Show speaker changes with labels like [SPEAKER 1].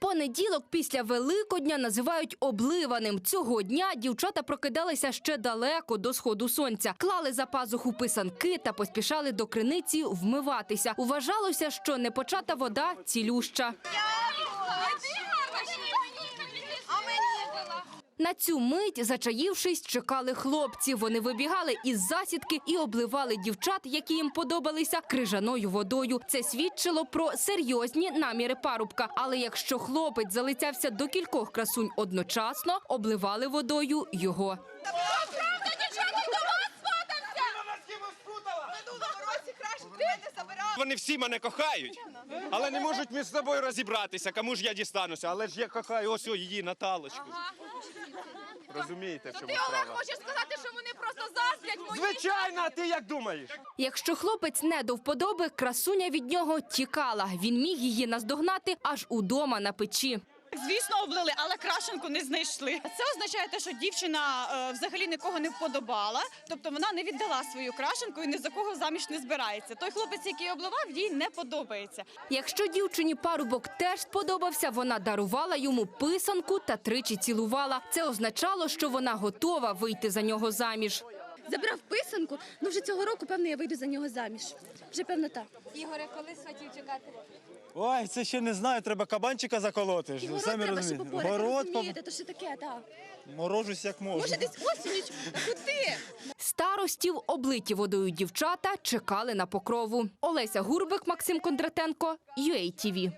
[SPEAKER 1] Понеділок після Великодня називають обливаним. Цього дня дівчата прокидалися ще далеко до сходу сонця, клали за пазуху писанки та поспішали до криниці вмиватися. Вважалося, що непочата вода цілюща. На цю мить, зачаївшись, чекали хлопці. Вони вибігали із засідки і обливали дівчат, які їм подобалися, крижаною водою. Це свідчило про серйозні наміри парубка. Але якщо хлопець залицявся до кількох красунь одночасно, обливали водою його.
[SPEAKER 2] Вони всі мене кохають, але не можуть між собою розібратися, кому ж я дістануся. Але ж я кохаю ось о, її Наталочку. Розумієте, в чому
[SPEAKER 3] Ти Олег
[SPEAKER 2] справа?
[SPEAKER 3] хочеш сказати, що вони просто заздрять мої?
[SPEAKER 2] Звичайно, а ти як думаєш?
[SPEAKER 1] Якщо хлопець не до вподоби, красуня від нього тікала. Він міг її наздогнати аж удома на печі.
[SPEAKER 4] Звісно, облили, але крашенку не знайшли. Це означає те, що дівчина е, взагалі нікого не вподобала, тобто вона не віддала свою крашенку і ні за кого заміж не збирається. Той хлопець, який обливав, їй не подобається.
[SPEAKER 1] Якщо дівчині парубок теж сподобався, вона дарувала йому писанку та тричі цілувала. Це означало, що вона готова вийти за нього заміж.
[SPEAKER 5] Забрав писанку, ну вже цього року, певно, я вийду за нього заміж. Вже певно так.
[SPEAKER 3] Ігоре, коли хотів чекати?
[SPEAKER 6] Ой, це ще не знаю, треба кабанчика заколоти. ж,
[SPEAKER 5] І город
[SPEAKER 6] Самі
[SPEAKER 5] треба ще
[SPEAKER 6] розумієте.
[SPEAKER 5] попорати, розумієте, то що таке, так.
[SPEAKER 6] морожусь як можу.
[SPEAKER 5] Може десь осінню, а куди?
[SPEAKER 1] Старостів, облиті водою дівчата, чекали на покрову. Олеся Гурбик, Максим Кондратенко, UATV.